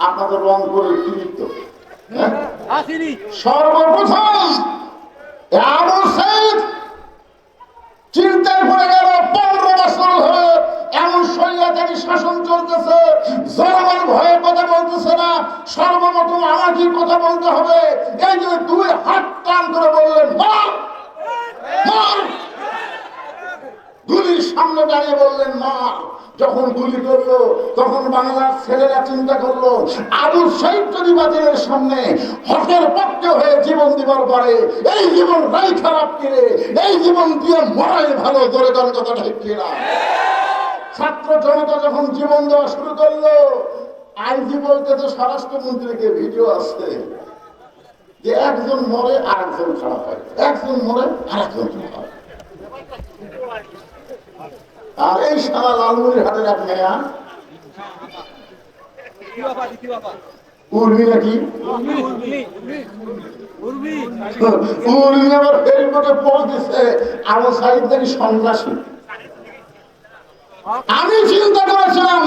আপনাদের রং করে কি লিখত হ্যাঁ? সর্বপ্রথম আবু সাইদ চিন্তায় পড়ে গেল পনেরো বছর ধরে এমন শাসন চলতেছে জনগণ ভয়ে কথা বলতেছে না সর্বপ্রথম আমাকে কথা বলতে হবে। এই যে দুই হাত টান করে বললেন মার মার গুলির সামনে দাঁড়িয়ে বললেন মা, যখন গুলি করল, তখন বাংলার ছেলেরা চিন্তা করল আবু শহীদ যদি বাতিলের সামনে হকের পক্ষে হয়ে জীবন দিবার পরে, এই জীবন রাই খারাপ কিরে, এই জীবন দিয়ে মরাই ভালো, জোরে করার কথা ঠিক কিনা? ছাত্র জনতা যখন জীবন দেওয়া শুরু করল, আইজি বলতে তো স্বরাষ্ট্রমন্ত্রীকে ভিডিও আসছে, যে একজন মরে আর একজন খারাপ হয়, একজন মরে আর একজন খারাপ হয়। আর সারা লালমুড়ি হাটের এক মেয়া উর্মি নাকি আমি চিন্তা করেছিলাম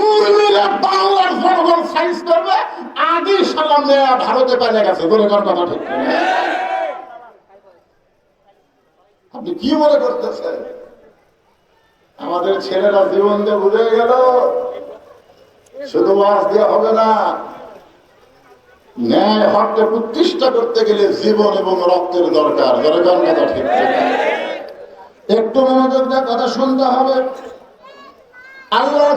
উর্মিরা বাংলার জনগণ সাইজ করবে আগে সালাম নেয়া ভারতে পালিয়ে গেছে, বলে কথা ঠিক? আপনি কি মনে করতেছেন? আমাদের ছেলেরা জীবন দিয়ে বুঝে গেল। শুধু মাছ দিয়ে হবে না, ন্যায় হককে প্রতিষ্ঠা করতে গেলে জীবন এবং রক্তের দরকার। দরকার কথা ঠিক। একটু মনোযোগ দিয়ে কথা শুনতে হবে। আল্লাহ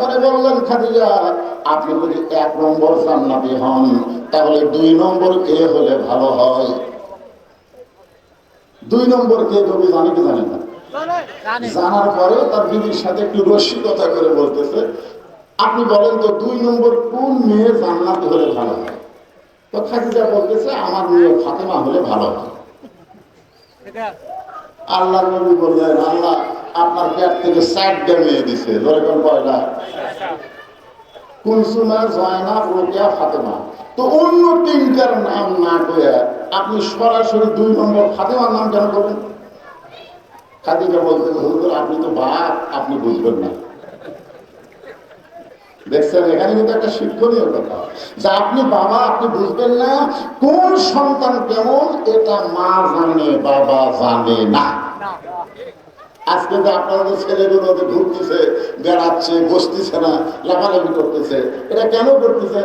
করে বললেন, খাদিজা, আপনি যদি এক নম্বর জান্নাতি হন, তাহলে দুই নম্বর কে হলে ভালো হয়? দুই নম্বর কে কবি জানি কি জানেন না? জানে জানার পরেও তার বিবির সাথে একটু রসিকতা করে বলতেছে আপনি বলেন তো দুই নম্বর কোন মেয়ে জান্নাত হলে ভালো হয়? তো খাদিজা বলতেছে আমার মেয়ে ফাতেমা হলে ভালো হয়। আল্লাহ নবী বললেন আল্লাহ আপনার পেট থেকে চারটে মেয়ে দিছে। যেরকম কয়টা কুলসুমা জয়না রোকেয়া ফাতেমা। তো অন্য তিনটার নাম না করে আপনি সরাসরি দুই নম্বর ফাতেমার নাম কেন করবেন খাদিজা বলতে হুজুর, আপনি তো বাপ, আপনি বুঝবেন না। দেখছেন, এখানে কিন্তু একটা শিক্ষণীয় কথা। যে আপনি বাবা, আপনি বুঝবেন না কোন সন্তান কেমন, এটা মা জানে, বাবা জানে না। আজকে যে আপনাদের ছেলেগুলো ঘুরতেছে, বেড়াচ্ছে, বসতেছে না লাফালাফি করতেছে, এটা কেন করতেছে?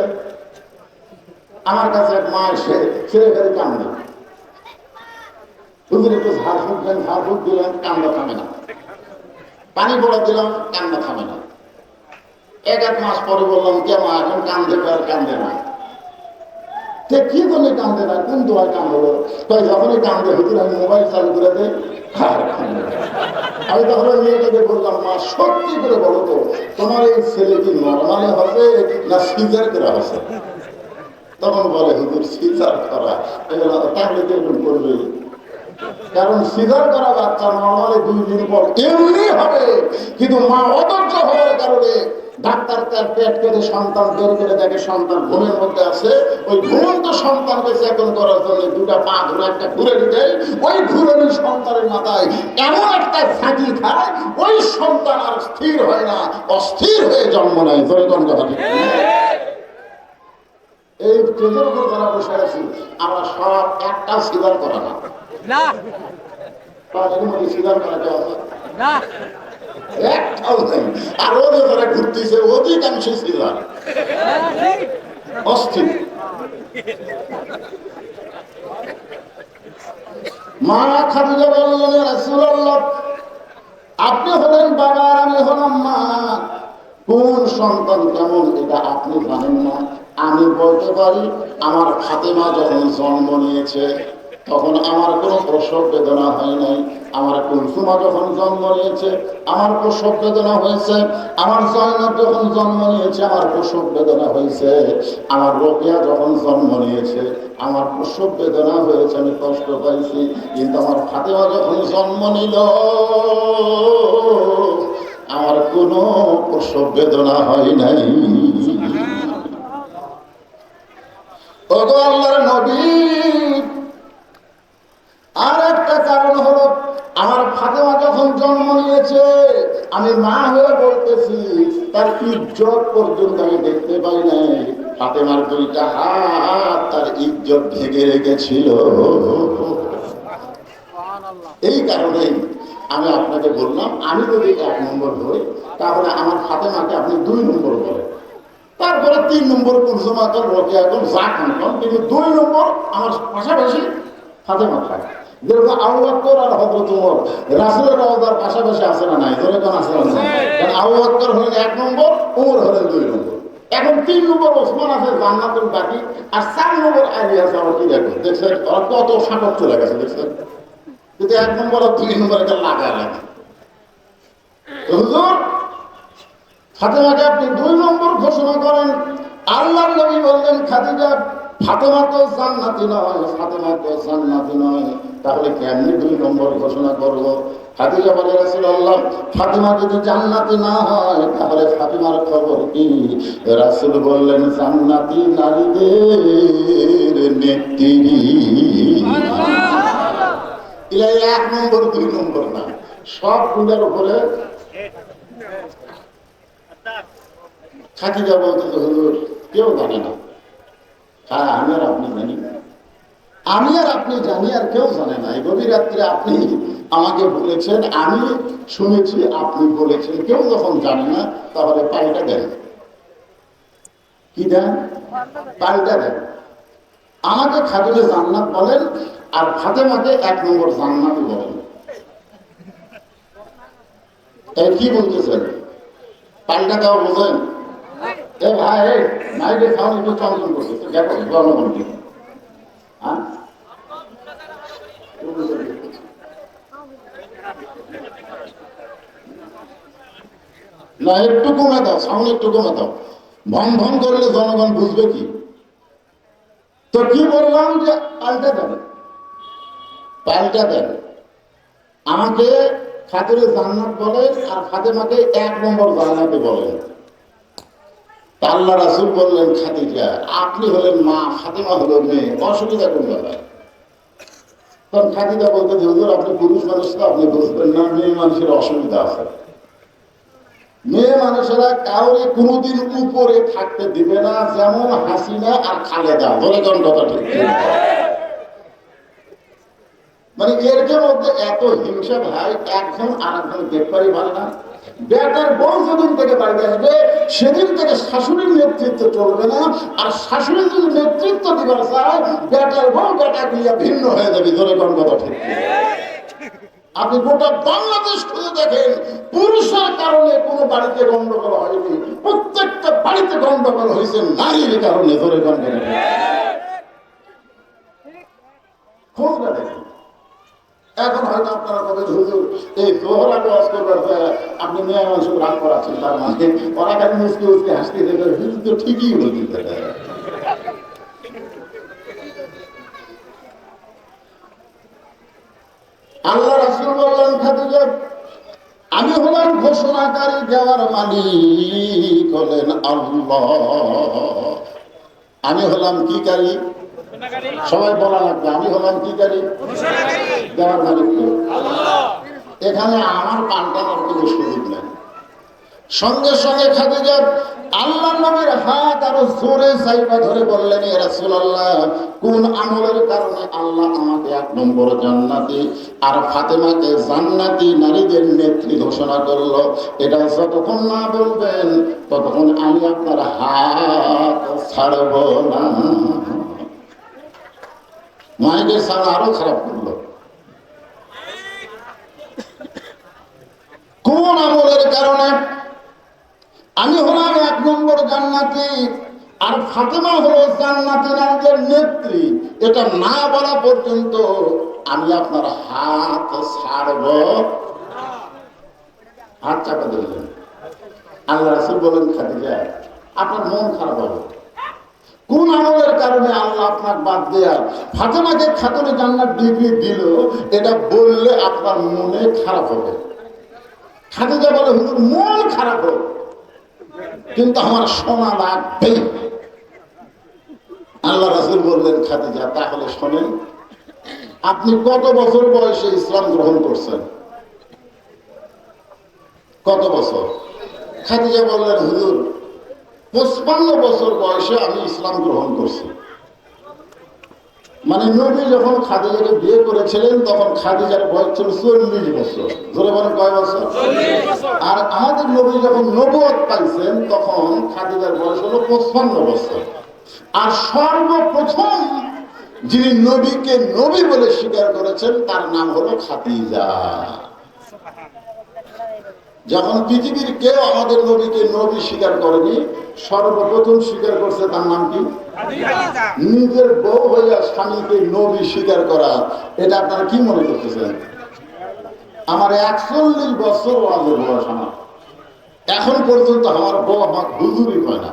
আমার কাছে এক মা এসে ছেলে ফেলে কান্দে হুজুর ঝাড় দেন, ঝাড় ফুট দিলেন কান্দা থামে না। পানি পড়া দিলাম কান্দা থামে না। এক এক মাস পরে বললাম, কে মা, এখন কান্দে আর কান্দে না। কি জন্য কান্দে না, কোন দোয়ায় কান্দলো তাই যখনই কান্দে, হুজুর, আমি মোবাইল চালু করে দেয়। আমি তখন মেয়েটাকে বললাম, মা, সত্যি করে বলো তো, তোমার এই ছেলে কি নর্মালে হবে না সিজার করা হবে তখন বলে, হুজুর, সিজার করা। তাহলে তো এরকম করবে কারণ সিজার করা বাচ্চা নর্মালি দুই দিন পর এমনি হবে। কিন্তু মা অধৈর্য হওয়ার কারণে ডাক্তার তার পেট সন্তান বের করে দেখে সন্তান ঘুমের মধ্যে আছে। ওই ঘুমন্ত করার জন্য দুটা পা একটা ঘুরে ওই সন্তানের মাথায় এমন একটা খায়, ওই সন্তান আর স্থির হয় না, অস্থির হয়ে জন্ম নেয়। জয়গণ কথা এই উপর যারা বসে আছি আমরা সব একটা সিদ্ধান্ত করা না না। তাদের মধ্যে সিদ্ধান্ত আছে? না। একটাও নেই। আর ওদের যারা ঘুরতেছে অধিকাংশ সিদ্ধান্ত অস্থির। মা খাদিজা বললেন রাসূলুল্লাহ আপনি হলেন বাবা আর আমি হলাম মা। কোন সন্তান কেমন এটা আপনি জানেন না। আমি বলতে পারি আমার ফাতেমা যখন জন্ম নিয়েছে তখন আমার কোনো প্রসব বেদনা হয় নাই। আমার কুলসুমা যখন জন্ম নিয়েছে, আমার প্রসব বেদনা হয়েছে। আমার জয়নব যখন জন্ম নিয়েছে, আমার প্রসব বেদনা হয়েছে। আমার রোকেয়া যখন জন্ম নিয়েছে, আমার প্রসব বেদনা হয়েছে, আমি কষ্ট পাইছি। কিন্তু আমার ফাতেমা যখন জন্ম নিল, আমার কোনো প্রসব বেদনা হয় নাই। আল্লাহর নবী! আর একটা কারণ হলো, আমার ফাতেমা যখন জন্ম নিয়েছে, আমি মা হয়ে বলতেছি, তার ইজ্জত পর্যন্ত আমি দেখতে পাই নাই। ফাতেমার দুইটা হাত তার ইজ্জত ঢেকে রেখেছিল। এই কারণেই আমি আপনাকে বললাম, আমি যদি এক নম্বর ধরি তাহলে আমার ফাতেমাকে আপনি দুই নম্বর বলেন। তারপরে তিন নম্বর কুলসুমাকে রোকে এখন যা কিন্তু দুই নম্বর আমার পাশাপাশি ফাতেমা থাকে যেরকম আবু বকর আর হযরত ওমর রাসূলের রওজার পাশাপাশি আছে না নাই? ধরে আছে না কারণ আবু বকর হলেন এক নম্বর ওমর হলেন দুই নম্বর। এখন তিন নম্বর ওসমান আছে জান্নাতুল বাকি। আর চার নম্বর আলী আছে আমার কি দেখো? দেখছেন? ওরা কত সাঁকত চলে দেখছেন? কিন্তু এক নম্বর আর দুই নম্বর এটা লাগা লাগে হুজুর ফাতেমাকে আপনি দুই নম্বর ঘোষণা করেন। আল্লাহ নবী বললেন খাদিজা ফাতেমা তো জান্নাতি নয় ফাতেমা তো জান্নাতি নয়। তাহলে কেমনি দুই নম্বর ঘোষণা করব? খাদিজা বলে রাসূলুল্লাহ, ফাতেমা যদি জান্নাতি না হয়, তাহলে ফাতেমার খবর কি? রাসূল বললেন, জান্নাতি নারীদের নেত্রী। এক নম্বর, দুই নম্বর না। সবগুলোর উপরে খাদিজা বলতে তো হুজুর, কেউ জানে না। হ্যাঁ আমি আর আপনি জানি না। আমি আর আপনি জানি আর কেউ জানে না। গভীর রাত্রে আপনি আমাকে বলেছেন, আমি শুনেছি, আপনি বলেছেন, কেউ যখন জানে না, তাহলে পাল্টা দেন। কি দেন? পাল্টা দেন। আমাকে খাদিজা জান্নাত বলেন আর ফাতেমাকে এক নম্বর জান্নাত বলেন। কি বলতেছেন? পাল্টা দেওয়া বোঝেন? এ ভাই মাইকে সাউন্ড একটু চঞ্চল করতেছে। দেখো জনগণ কি হ্যাঁ না, একটু কমে দাও সাউন্ড একটু কমে দাও। ভন ভন করলে জনগণ বুঝবে কি? তো কি বললাম যে পাল্টা দেবে পাল্টা দেবে আমাকে খাতুরে জান্নাত বলে আর ফাতেমাকে এক নম্বর জান্নাতে বলেন। আল্লাহ রাসুল বললেন, খাদিজা, আপনি হলেন মা, ফাতেমা হলো মেয়ে, অসুবিধা কোন ব্যাপার। তখন খাদিজা বলতে, হুজুর, আপনি পুরুষ মানুষ তো আপনি বুঝবেন না, মেয়ে মানুষের অসুবিধা আছে। মেয়ে মানুষেরা কাউরে কোনোদিন উপরে থাকতে দিবে না, যেমন হাসিনা আর খালেদা। ধরে কথা ঠিক? মানে এর যে মধ্যে এত হিংসা ভাই, একজন আর একজন দেখবারই ভালো না। বেটার বউ যেদিন থেকে বাড়িতে আসবে সেদিন থেকে শাশুড়ির নেতৃত্ব চলবে না, আর শাশুড়ি যদি নেতৃত্ব দিবার চায়, বেটার বউ বেটা গুলিয়া ভিন্ন হয়ে যাবে, ধরে কোন কথা ঠিক আপনি গোটা বাংলাদেশ খুঁজে দেখেন, পুরুষের কারণে কোনো বাড়িতে গন্ডগোল হয়নি, প্রত্যেকটা বাড়িতে গন্ডগোল হয়েছে, নারীর কারণে, ধরে গন্ডগোল খোঁজ দেখেন। এখন হয়তো আপনারা কবেন হুজুর, এই দোহরা ওয়াজ করবার আপনি মেয়ে মানুষ রাগ করাচ্ছেন, তার মানে ওরা কেন মুসকে উসকে হাসতে দেবে হুজুর তো ঠিকই বলতে আল্লাহ রাসুল বললেন খাদিজা আমি হলাম ঘোষণাকারী দেওয়ার মালিক হলেন আল্লাহ। আমি হলাম কি কারি? সবাই বলা লাগবে, আমি হলাম কি কারি দেওয়ার মালিক এখানে আমার সুযোগ নেই। সঙ্গে সঙ্গে খাদিজা আল্লাহ নবীর হাত আরও জোরে সাইবা ধরে বললেন কোন আমলের কারণে আল্লাহ আমাকে এক নম্বর জান্নাতি আর ফাতেমাকে জান্নাতি নারীদের নেত্রী ঘোষণা করল? এটা যতক্ষণ না বলবেন, ততক্ষণ আমি আপনার হাত ছাড়ব না। মাইকের সামনে আরও খারাপ করল। কোন আমলের কারণে? আমি হলাম এক নম্বর জান্নাতি, আর ফাতেমা হলো জান্নাতি নারীদের নেত্রী। এটা না বলা পর্যন্ত আমি আপনার হাত ছাড়ব। হাত চাপা দিলেন। আল্লাহ রাসুল বলেন, খাদিজা, আপনার মন খারাপ হবে। কোন আমলের কারণে আল্লাহ আপনার বাদ দেয়া ফাতেমাকে খাতুনে জান্নাত ডিগ্রি দিল, এটা বললে আপনার মনে খারাপ হবে। খাদিজা বলে, হুজুর, মন খারাপ হোক, কিন্তু আমার সোনা লাগবেই আল্লাহ রাসুল বললেন, খাদিজা, তাহলে শোনেন, আপনি কত বছর বয়সে ইসলাম গ্রহণ করছেন? কত বছর? খাদিজা বললেন, হুজুর পঁচপান্ন বছর বয়সে আমি ইসলাম গ্রহণ করছি। মানে নবী যখন খাদিজাকে বিয়ে করেছিলেন তখন খাদিজার বয়স ছিল চল্লিশ বছর। ধরে বলেন কয় বছর? আর আমাদের নবী যখন নবদ পাইছেন তখন খাদিজার বয়স হলো পঁচপান্ন বছর। আর সর্বপ্রথম যিনি নবীকে নবী বলে স্বীকার করেছেন তার নাম হলো খাদিজা। যখন পৃথিবীর কেউ আমাদের নবীকে নবী স্বীকার করেনি সর্বপ্রথম স্বীকার করছে তার নাম কি? নিজের বউ হইয়া স্বামীকে নবী স্বীকার করা। এটা আপনারা কি মনে করতেছেন? আমার একচল্লিশ বছর ওয়াজের বয়স আমার। এখন পর্যন্ত আমার বউ আমার হুজুরি হয় না।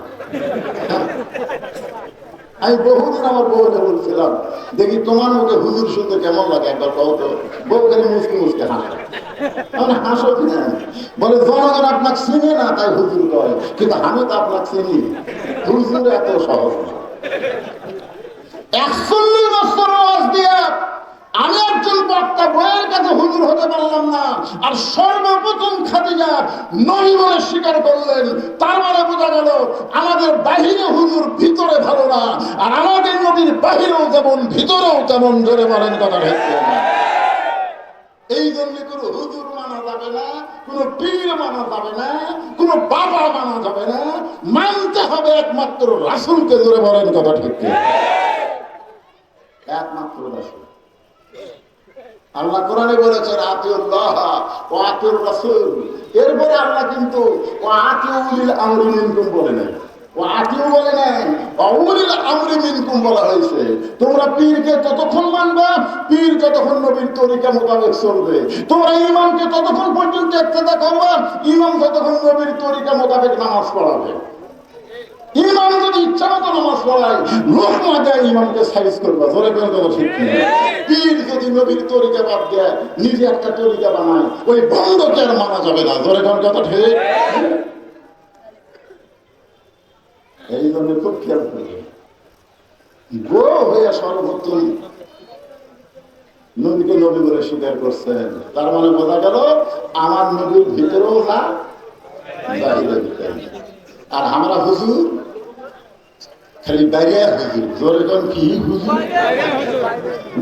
আমি বহুদিন আমার বউকে বলছিলাম, দেখি তোমার মুখে হুজুর শুনতে কেমন লাগে একবার কত বউ খালি মুসকে মুসকে হাসে। হাসো কিনা? বলে, জনগণ আপনাকে চিনে না তাই হুজুর করে কিন্তু আমি তো আপনাকে চিনি। হুজুর এত সহজ না। একচল্লিশ বছর আমি একজন বক্তা, বইয়ের কাছে হুজুর হতে পারলাম না। আর সর্বপ্রথম খাদিজা নবী বলে স্বীকার করলেন। তার মানে বোঝা গেল, আমাদের বাহিরে হুজুর ভিতরে ভালো না, আর আমাদের নবীর বাহিরেও যেমন, ভিতরেও তেমন জোরে বলেন কথা ভেবে এই জন্য কোনো হুজুর মানা যাবে না, কোনো পীর মানা যাবে না, কোনো বাবা মানা যাবে না। মানতে হবে একমাত্র রাসুলকে জোরে বলেন কথা ঠিক একমাত্র রাসুল। আল্লাহ কোরআনে বলেছেন, আতিউল্লাহ ও আতিউর রাসূল এরপরে আল্লাহ কিন্তু ও আতিউলিল আমরি মিনকুম বলে নাই। ও আতিউ বলে নাই অউলিল আমরি মিনকুম বলা হয়েছে। তোমরা পীরকে ততক্ষণ মানবা, পীর যতক্ষণ নবীর তরিকা মোতাবেক চলবে। তোমরা ইমামকে ততক্ষণ পর্যন্ত ইত্তেদা করবা, ইমাম ততক্ষণ নবীর তরিকা মোতাবেক নামাজ পড়াবে। ইমাম যদি ইচ্ছা মতো নামাজ পড়ায়, লোক মাজায় ইমামকে সাইজ করবা। জোরে করে দেবো পীর যদি নবীর তরিকা বাদ দেয়, নিজে একটা তরিকা বানায়, ওই বন্ধকে আর মানা যাবে না। জোরে কোন কথা ঠিক? এই জন্য খুব খেয়াল করবে। গো হয়ে সর্বপ্রথম নবীকে নবী বলে স্বীকার করছেন। তার মানে বোঝা গেল, আমার নবীর ভিতরেও না বাইরে ভিতরে না। আর আমরা হুজুর খালি বাইরে হুজুর। জোরে কোন কি? হুজুর?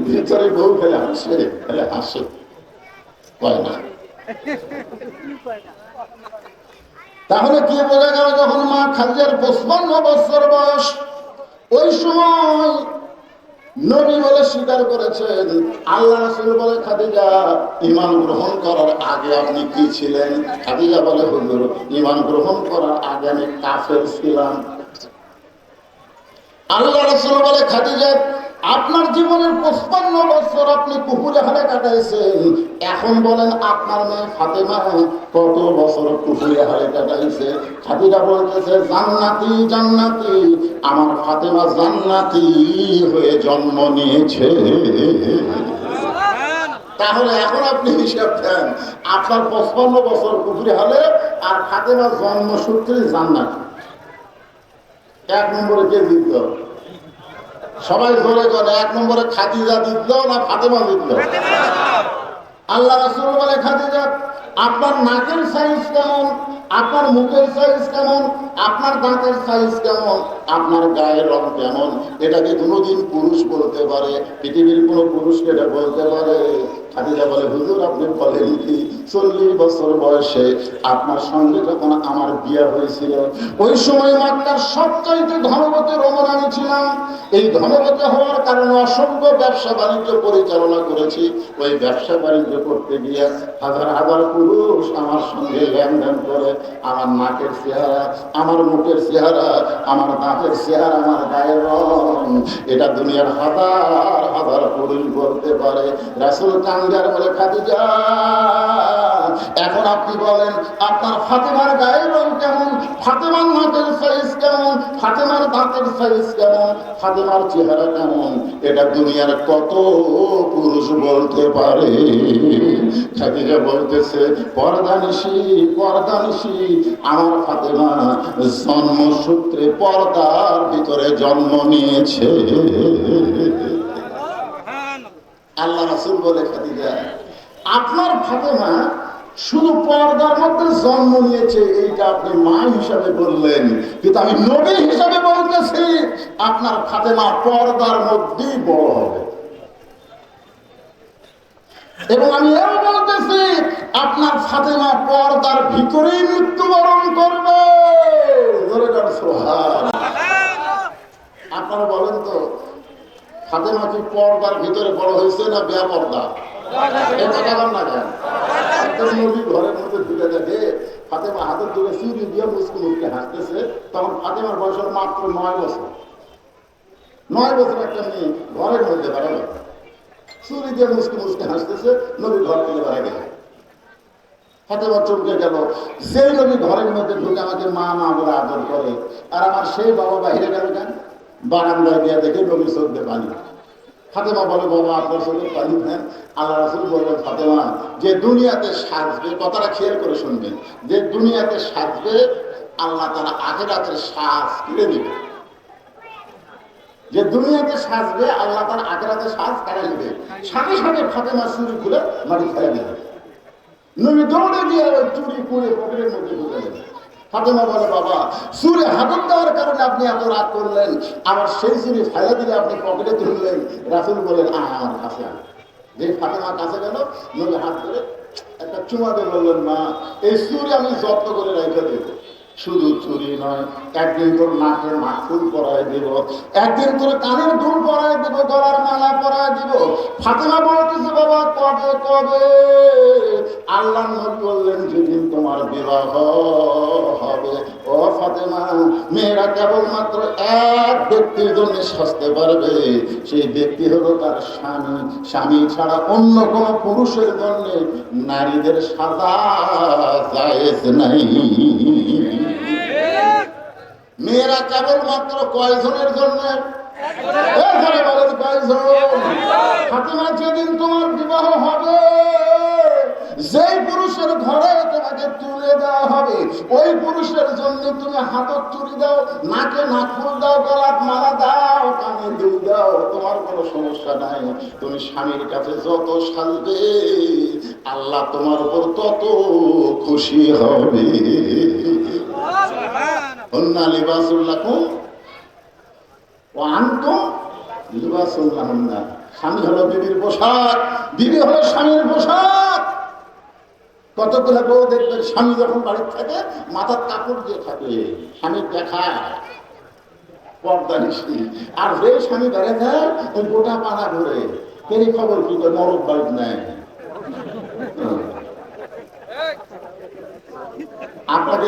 ভিতরে বউ খেলে হাসে খালি হাসে। কয় না? তাহলে কি বোঝা গেল যখন মা খাদিজার পঁচপান্ন বছর বয়স, ওই সময় নবী বলে স্বীকার করেছেন, আল্লাহ রাসুল বলে, খাদিজা ইমান গ্রহণ করার আগে আপনি কি ছিলেন? খাদিজা বলে, হুজুর ইমান গ্রহণ করার আগে আমি কাফের ছিলাম। আল্লাহ রাসুল বলে, খাদিজা আপনার জীবনের পঁচপান্ন বছর আপনি কুকুরে হারে কাটাইছেন। এখন বলেন, আপনার মেয়ে ফাতেমা কত বছর কুকুরে হারে কাটাইছে? খাদিজা বলতেছে, জান্নাতি জান্নাতি, আমার ফাতেমা জান্নাতি হয়ে জন্ম নিয়েছে। তাহলে এখন আপনি হিসাব দেন, আপনার পঁচপান্ন বছর কুকুরে হলে আর ফাতেমা জন্মসূত্রে জান্নাতি। এক নম্বরে কে জিতল? সবাই ধরে করে এক নম্বরে খাদিজা জিতল না ফাতেমা জিতল? আল্লাহ রাসুল বলে, খাদিজা, আপনার নাকের সাইজ কেমন? আপনার মুখের সাইজ কেমন? আপনার দাঁতের সাইজ কেমন? আপনার গায়ের রং কেমন? এটাকে কোনোদিন পুরুষ বলতে পারে? পৃথিবীর কোনো পুরুষকে এটা বলতে পারে? খাদিজা বলে, হুজুর, আপনি বলেন কি? চল্লিশ বছর বয়সে আপনার সঙ্গে যখন আমার বিয়ে হয়েছিল, ওই সময় মাত্রার সবচাইতে ধনবতী রমণানি ছিলাম। এই ধনবতী হওয়ার কারণে অসংখ্য ব্যবসা বাণিজ্য পরিচালনা করেছি। ওই ব্যবসা বাণিজ্য করতে গিয়ে হাজার হাজার পুরুষ আমার সঙ্গে লেনদেন করে, আমার নাকের চেহারা, আমার মুখের চেহারা, আমার দাঁতের চেহারা, আমার গায়ের রং। এটা দুনিয়ার হাজার হাজার পুরুষ বলতে পারে। রাসুল কাঙ্গার বলে এখন আপনি বলেন, আপনার গায়ের রং কেমন? ফাতেমার নাকের সাইজ কেমন? ফাতেমার দাঁতের সাইজ কেমন? ফাতেমার চেহারা কেমন? এটা দুনিয়ার কত পুরুষ বলতে পারে। খাদিজা বলতেছে পর্দানিসি পর্দানিসি আমার ফাতেমা জন্মসূত্রে পর্দার ভিতরে জন্ম নিয়েছে। আল্লাহ রাসুল বলে খাদিজা, আপনার ফাতেমা শুধু পর্দার মধ্যে জন্ম নিয়েছে, এইটা আপনি মা হিসাবে বললেন। কিন্তু আমি নবী হিসাবে বলতেছি, আপনার ফাতেমা পর্দার মধ্যেই বড় হবে। এবং আমি এও বলতেছি, আপনার ফাতেমা পর্দার ভিতরেই মৃত্যুবরণ করবে। ধরে সোহান। আপনারা বলেন তো ফাতেমা কি পর্দার ভিতরে বড় হয়েছে না বেয়া পর্দা? একটা মেয়ে ঘরের মধ্যে দিয়ে মুসকে মুসকে হাসতেছে ঘর চমকে গেল সেই নবী ঘরের মধ্যে ঢুকে আমাকে মা মা বলে আদর করে, আর আমার সেই বাবা বাহিরে গেল কেন? বারান্দায় গিয়ে দেখে নবী চোখে পানি ফাতেমা বলে, বাবা, আপনার চোখে পানি দেন আল্লাহ রাসুল বললেন, ফাতেমা, যে দুনিয়াতে সাজবে, কথাটা খেয়াল করে শুনবেন, যে দুনিয়াতে সাজবে, আল্লাহ তারা আখেরাতের সাজ কিনে দিবে যে দুনিয়াতে সাজবে, আল্লাহ তার আখেরাতে সাজ কেড়ে নেবে। সাথে সাথে ফাতেমা চুরি খুলে মাটি ফেলে দিবে। নবী দৌড়ে গিয়ে চুরি করে পকেটের মধ্যে ঢুকে দেবে। ফাতেমা বলে, বাবা, সুরে হাতত দেওয়ার কারণে আপনি এত রাগ করলেন। আমার সেই সুরে ফেলে দিলে আপনি পকেটে তুললেন। রাসুল বলেন আয় আমার কাছে। যে ফাতেমা কাছে গেল, নবী হাত করে একটা চুমা বললেন, মা, এই সুরে আমি যত্ন করে রেখে দেবো। শুধু চুরি নয়, একদিন তোর নাকের মাখুল পরায় দিব, একদিন তোর কানের দুল পরায় দিব, গলার মালা পরায় দিব। ফাতেমা বলতেছে, বাবা, কবে কবে? আল্লাহ বললেন, যেদিন তোমার বিবাহ হবে। ও ফাতেমা, মেয়েরা কেবলমাত্র এক ব্যক্তির জন্য সাজতে পারবে। সেই ব্যক্তি হলো তার স্বামী। স্বামী ছাড়া অন্য কোন পুরুষের জন্য নারীদের সাদা জায়েজ নাই। মেয়েরা কেবল মাত্র কয়জনের জন্য? যেদিন তোমার বিবাহ হবে, যেই পুরুষের ঘরে তোমাকে তুলে দেওয়া হবে, ওই পুরুষের জন্য তুমি হাতত চুরি দাও, নাকে নাকুল দাও গলাত মালা দাও, কানে দুল দাও, তোমার কোনো সমস্যা নাই। তুমি স্বামীর কাছে যত সাজবে আল্লাহ তোমার উপর তত খুশি হবে। হন্না লিবাসুল্লাকুম ও আনতুম লিবাসুল্লাহন্না স্বামী হলো বিবির পোশাক, বিবি হলো স্বামীর পোশাক। কতগুলো বউ দেখবেন স্বামী যখন বাড়ির থাকে মাথার কাপড় দিয়ে থাকে, স্বামীর দেখায় পর্দা নিশি আর যে স্বামী বেড়ে যায় ওই গোটা পাড়া ঘুরে কেরি খবর কি করে মরদ বাড়ির নেয়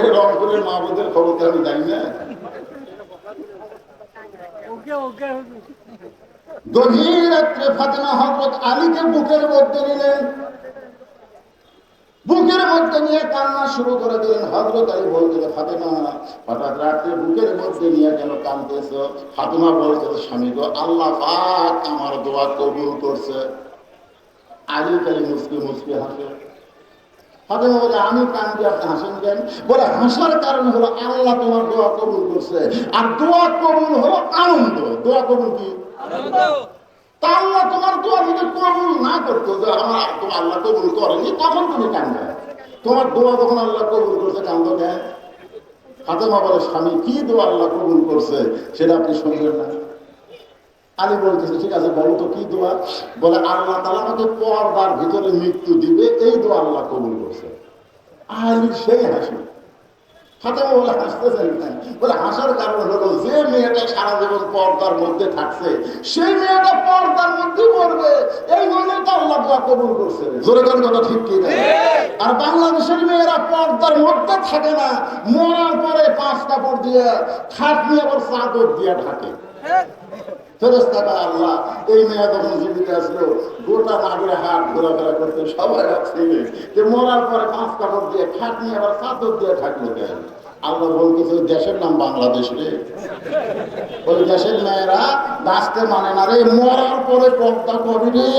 আপনাদের রংপুরের মা বোধের খবর তো আমি জানি না? গভীর রাত্রে ফাতেমা হজরত আলীকে বুকের মধ্যে নিলেন। বুকের মধ্যে নিয়ে কান্না শুরু করে দিলেন। হজরত আলী বলছিল ফাতেমা হঠাৎ রাত্রে বুকের মধ্যে নিয়ে কেন কানতেছ ফাতেমা বলছিল স্বামী গো আল্লাহ পাক আমার দোয়া কবুল করছে। আলী খালি মুসকে মুসকে হাসে ফাতেমা বলে আমি কান্দি আপনি হাসেন কেন? বলে হাসার কারণ হলো আল্লাহ তোমার দোয়া কবুল করছে। আর দোয়া কবুল হলো আনন্দ। দোয়া কবুল কি? তা আল্লাহ তোমার দোয়া যদি কবুল না করতো যে আমার তোমার আল্লাহ কবুল করেনি তখন তুমি কান্দে। তোমার দোয়া যখন আল্লাহ কবুল করছে কান্দ কেন? ফাতেমা বলে স্বামী কি দোয়া আল্লাহ কবুল করছে সেটা আপনি শুনবেন না? আলী বলতেছে ঠিক আছে বলো তো কি দোয়া? বলে আল্লাহ তালা আমাকে পর্দার ভিতরে মৃত্যু দিবে এই দোয়া আল্লাহ কবুল করছে। আলী সেই হাসি। ফাতেমা বলে হাসতেছেন কেন? বলে হাসার কারণ হলো যে মেয়েটা সারা জীবন পর্দার মধ্যে থাকছে সেই মেয়েটা পর্দার মধ্যে পড়বে। এই তো আল্লাহ দোয়া কবুল করছে। জোরে কোন কথা ঠিক কি আর বাংলাদেশের মেয়েরা পর্দার মধ্যে থাকে না মরার পরে পাঁচ কাপড় দিয়ে খাট নিয়ে আবার চাদর দিয়ে ঢাকে। ফেরস্তাটা আল্লাহ এই মেয়ে জীবিত আসলো, গোটা হাত ঘোরাফেরা করতে সবাই যে মরার পরে পাঁচ কাপড় দিয়ে খাট নিয়ে আবার চাদর দিয়ে থাকল কেন আল্লাহ বলতেছে, দেশের নাম বাংলাদেশ রে। ওই দেশের মেয়েরা বাঁচতে মানে না রে, মরার পরে পর্দা করি রে।